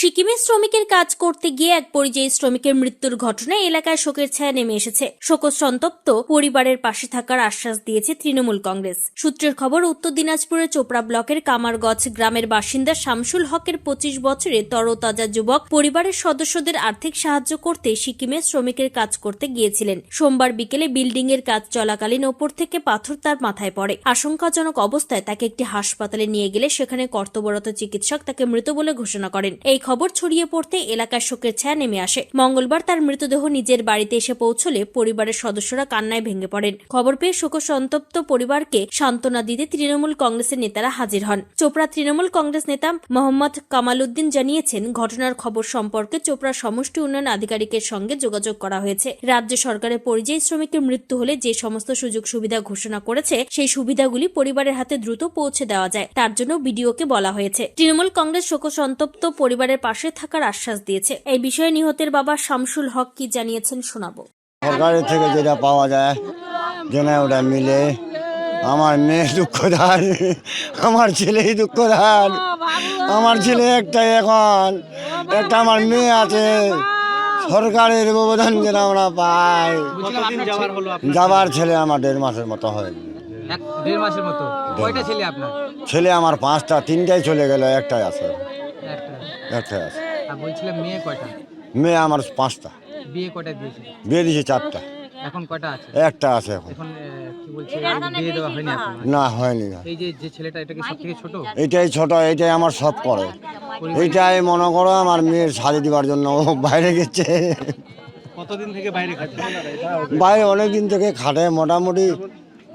সিকিমে শ্রমিকের কাজ করতে গিয়ে এক পরিযায়ী শ্রমিকের মৃত্যুর ঘটনায় এলাকায় শোকের ছায়া নেমে এসেছে। শোকসন্তপ্ত পরিবারের পাশে থাকার আশ্বাস দিয়েছে তৃণমূল কংগ্রেস। সূত্রের খবর, উত্তর দিনাজপুরের চোপড়া ব্লকের কামারগছ গ্রামের বাসিন্দা শামসুল হকের পঁচিশ বছরে তরতাজা যুবক পরিবারের সদস্যদের আর্থিক সাহায্য করতে সিকিমে শ্রমিকের কাজ করতে গিয়েছিলেন। সোমবার বিকেলে বিল্ডিং এর কাজ চলাকালীন ওপর থেকে পাথর তার মাথায় পড়ে। আশঙ্কাজনক অবস্থায় তাকে একটি হাসপাতালে নিয়ে গেলে সেখানে কর্তব্যরত চিকিৎসক তাকে মৃত বলে ঘোষণা করেন। এই খবর ছড়িয়ে পড়তে এলাকার শোকের ছায়া নেমে আসে। মঙ্গলবার তার মৃতদেহ নিজের বাড়িতে এসে পৌঁছলে পরিবারের সদস্যরা কান্নায় ভেঙে পড়েন। খবর পেয়ে শোকসন্তপ্ত পরিবারকে সান্ত্বনা দিতে তৃণমূল কংগ্রেসের নেতারা হাজির হন। চোপড়া তৃণমূল কংগ্রেস নেতা মোহাম্মদ কামাল উদ্দিন জানিয়েছেন, ঘটনার খবর সম্পর্কে চোপড়া সমষ্টি উন্নয়ন আধিকারিকের সঙ্গে যোগাযোগ করা হয়েছে। রাজ্য সরকারের পরিযায়ী শ্রমিকের মৃত্যু হলে যে সমস্ত সুযোগ সুবিধা ঘোষণা করেছে, সেই সুবিধাগুলি পরিবারের হাতে দ্রুত পৌঁছে দেওয়া যায়। তার জন্য বিডিওকে বলা হয়েছে। তৃণমূল কংগ্রেস শোকসন্তপ্ত পরিবারের পাশে থাকার আশ্বাস দিয়েছে। এই বিষয়ে নিহতের বাবা শামসুল হক কি জানিয়েছেন শোনাবো। সরকারের থেকে যেটা পাওয়া যায় যেন ওটা মিলে। আমার মেয়ে দুঃখদান আমার ছেলেই দুঃখদান আমার ছেলে একটাই এখন একটা আমার মেয়ে আছে। সরকারের অবদান যেন আমরা পাই। যাবার ছেলে আমার দেড় মাসের মতো হয় এক দেড় মাসের মতো। কয়টা ছেলে ছেলে আমার পাঁচটা তিনটাই চলে গেল একটাই আছে। একটা একটাই আছে আর বলছিলাম মেয়ে কয়টা? মেয়ে আমার পাঁচটা। বিয়ে কয়টা দিয়েছে? বিয়ে দিয়েছে চারটা। এখন কয়টা আছে? একটা আছে এখন। এখন আহ, কি বলছে? বিয়ে দেওয়া হয়নি এখন। না হয়নি এই যে যে ছেলেটা এটা কি সব থেকে ছোট? এটাই ছোট এটাই আমার সব করে। এইটাই মনে করো আমার মেয়ের জন্য ও বাইরে গেছে। কতদিন থেকে বাইরে খাচ্ছে বাইরে অনেক দিন থেকে খাটে মোটামুটি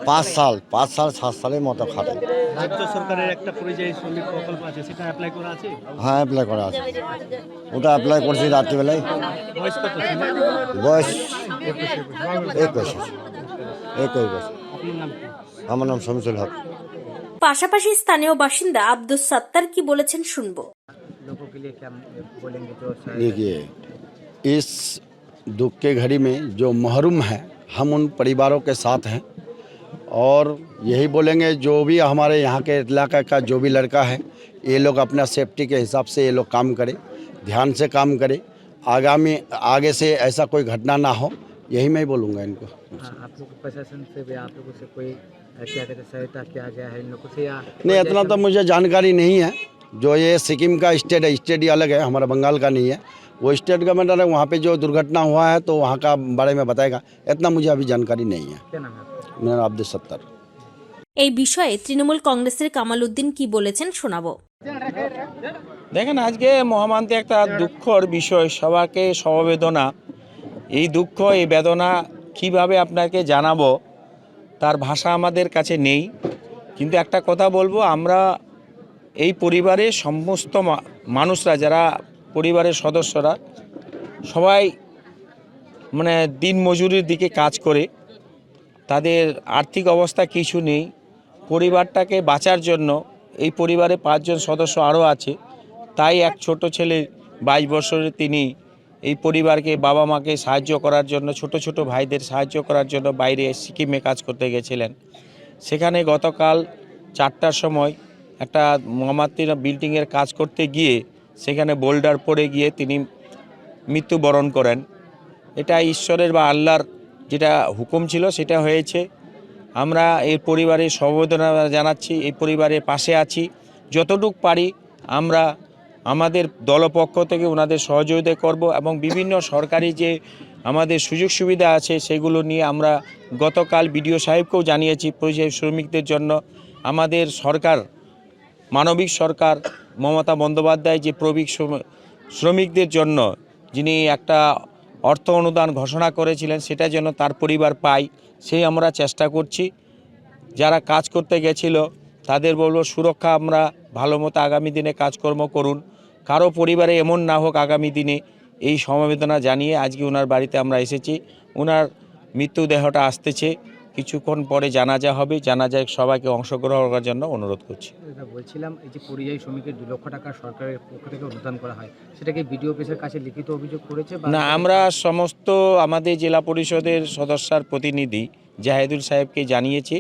পাঁচ সাল পাঁচ সাল সাত সালের মতো খাটে রাজ্য সরকারের একটা পরিযায়ী শ্রমিক প্রকল্প আছে সেটা অ্যাপ্লাই করা আছে হ্যাঁ অ্যাপ্লাই করা আছে ওটা অ্যাপ্লাই করছি রাত্রিবেলায় বয়স কত ছিল বয়স একুশ একুশ বছর আপনার নাম কি আমার নাম শমসুল হক পাশাপাশি স্থানীয় বাসিন্দা আব্দুস সাত্তার কি বলেছেন শুনবো लोगों के लिए क्या बोलेंगे जो शायद- देखिए इस दुख के घड़ी में जो महरूम है हम उन परिवारों के साथ हैं और यही बोलेंगे जो भी हमारे यहाँ के इलाका का जो भी लड़का है ये लोग अपना सेफ्टी के हिसाब से ये लोग काम करें ध्यान से काम करें। आगामी आगे से ऐसा कोई घटना ना हो यही मैं बोलूँगा इनको। हाँ, आप लोग प्रशासन से भी आप लोगों से कोई क्या कहते सहायता किया गया है इन लोगों से या नहीं इतना तो मुझे जानकारी नहीं है। जो ये सिक्किम का स्टेट है स्टेट ही अलग है हमारा बंगाल का नहीं है। वो स्टेट गवर्नर है वहाँ पे जो दुर्घटना हुआ है तो वहाँ का बारे में बताएगा। इतना मुझे अभी जानकारी नहीं है। क्या नाम है মেয়র আব্দুল সত্তার। এই বিষয়ে তৃণমূল কংগ্রেসের কামাল উদ্দিন কি বলেছেন শোনাবো। দেখেন আজকে মহামান্তে একটা দুঃখর বিষয় সবাকে সমবেদনা। এই দুঃখ এই বেদনা কীভাবে আপনাকে জানাব তার ভাষা আমাদের কাছে নেই। কিন্তু একটা কথা বলব আমরা এই পরিবারের সমস্ত মানুষরা যারা পরিবারের সদস্যরা সবাই মানে দিন মজুরির দিকে কাজ করে। তাদের আর্থিক অবস্থা কিছু নেই। পরিবারটাকে বাঁচার জন্য এই পরিবারে পাঁচজন সদস্য আরও আছে। তাই এক ছোট ছেলে বাইশ বছরের তিনি এই পরিবারকে বাবা মাকে সাহায্য করার জন্য, ছোট ছোট ভাইদের সাহায্য করার জন্য বাইরে সিকিমে কাজ করতে গেছিলেন। সেখানে গতকাল চারটার সময় একটা মহামাত্রীর বিল্ডিংয়ের কাজ করতে গিয়ে সেখানে বোল্ডার পড়ে গিয়ে তিনি মৃত্যুবরণ করেন। এটা ঈশ্বরের বা আল্লাহর যেটা হুকুম ছিল সেটা হয়েছে। আমরা এই পরিবারের সমবেদনা জানাচ্ছি, এই পরিবারের পাশে আছি। যতটুক পারি আমরা আমাদের দলপক্ষ থেকে ওনাদের সহযোগিতা করব এবং বিভিন্ন সরকারি যে আমাদের সুযোগ সুবিধা আছে সেগুলো নিয়ে আমরা গতকাল বিডিও সাহেবকেও জানিয়েছি পরিযায়ী শ্রমিকদের জন্য। আমাদের সরকার, মানবিক সরকার মমতা বন্দ্যোপাধ্যায় যে প্রবীক শ্রমিকদের জন্য যিনি একটা অর্থ অনুদান ঘোষণা করেছিলেন, সেটা যেন তার পরিবার পায় সেই আমরা চেষ্টা করছি। যারা কাজ করতে গেছিল, তাদের বলব, সুরক্ষা আমরা ভালো মতো আগামী দিনে কাজকর্ম করুন। কারও পরিবারে এমন না হোক আগামী দিনে। এই সমবেদনা জানিয়ে আজকে ওনার বাড়িতে আমরা এসেছি। ওনার মৃত্যুদেহটা আসতেছে। কিছুক্ষণ পরে জানাজা হবে জানাজায় সবাইকে অংশগ্রহণ করার জন্য অনুরোধ করছি। বলছিলাম এই যে পরিযায়ী শ্রমিকের দু লক্ষ টাকা সরকারের পক্ষ থেকে অনুদান করা হয় সেটাকে বিডিও অফিসের কাছে লিখিত অভিযোগ করেছে না আমরা সমস্ত আমাদের জেলা পরিষদের সদস্যার প্রতিনিধি জাহেদুল সাহেবকে জানিয়েছি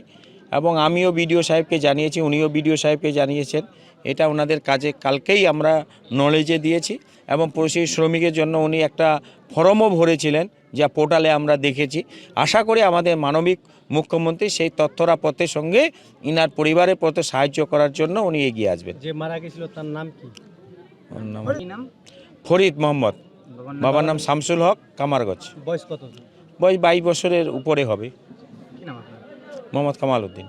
এবং আমিও বিডিও সাহেবকে জানিয়েছি উনিও বিডিও সাহেবকে জানিয়েছেন। এটা ওনাদের কাজে কালকেই আমরা নলেজে দিয়েছি এবং পরিষেবা শ্রমিকের জন্য উনি একটা ফরমও ভরেছিলেন যা পোর্টালে আমরা দেখেছি। আশা করি আমাদের মানবিক মুখ্যমন্ত্রী সেই তথ্যরাপত্রের সঙ্গে ইনার পরিবারের পথে সাহায্য করার জন্য উনি এগিয়ে আসবেন। যে মারা গেছিল তার নাম কি? ওর নাম কি নাম? ফরিদ মোহাম্মদ। বাবার নাম শামসুল হক কামারগঞ্জ। বয়স কত? বয়স বাইশ বছরের উপরে হবে। কি মোহাম্মদ কামাল উদ্দিন।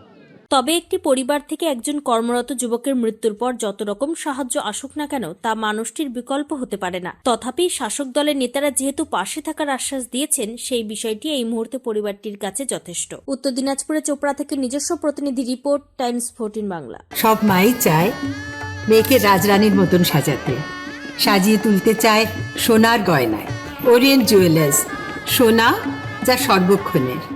তবে একটি পরিবার থেকে একজন কর্মরত যুবকের মৃত্যুর পর যত রকম সাহায্য আসুক না কেন, তা মানুষটির বিকল্প হতে পারে না। তথাপি শাসক দলের নেতারা যেহেতু পাশে থাকার আশ্বাস দিয়েছেন, সেই বিষয়টি এই মুহূর্তে পরিবারটির কাছে যথেষ্ট। উত্তর দিনাজপুরে চোপড়া থেকে নিজস্ব প্রতিনিধি রিপোর্ট, টাইমস ফোরটিন বাংলা। সব মাই চায় মেয়েকে রাজরানীর মতন সাজাতে। সাজিয়ে তুলতে চায় সোনার গয়নায়। ওরিয়েন্ট জুয়েলার্স, সোনা যা সর্বক্ষণের।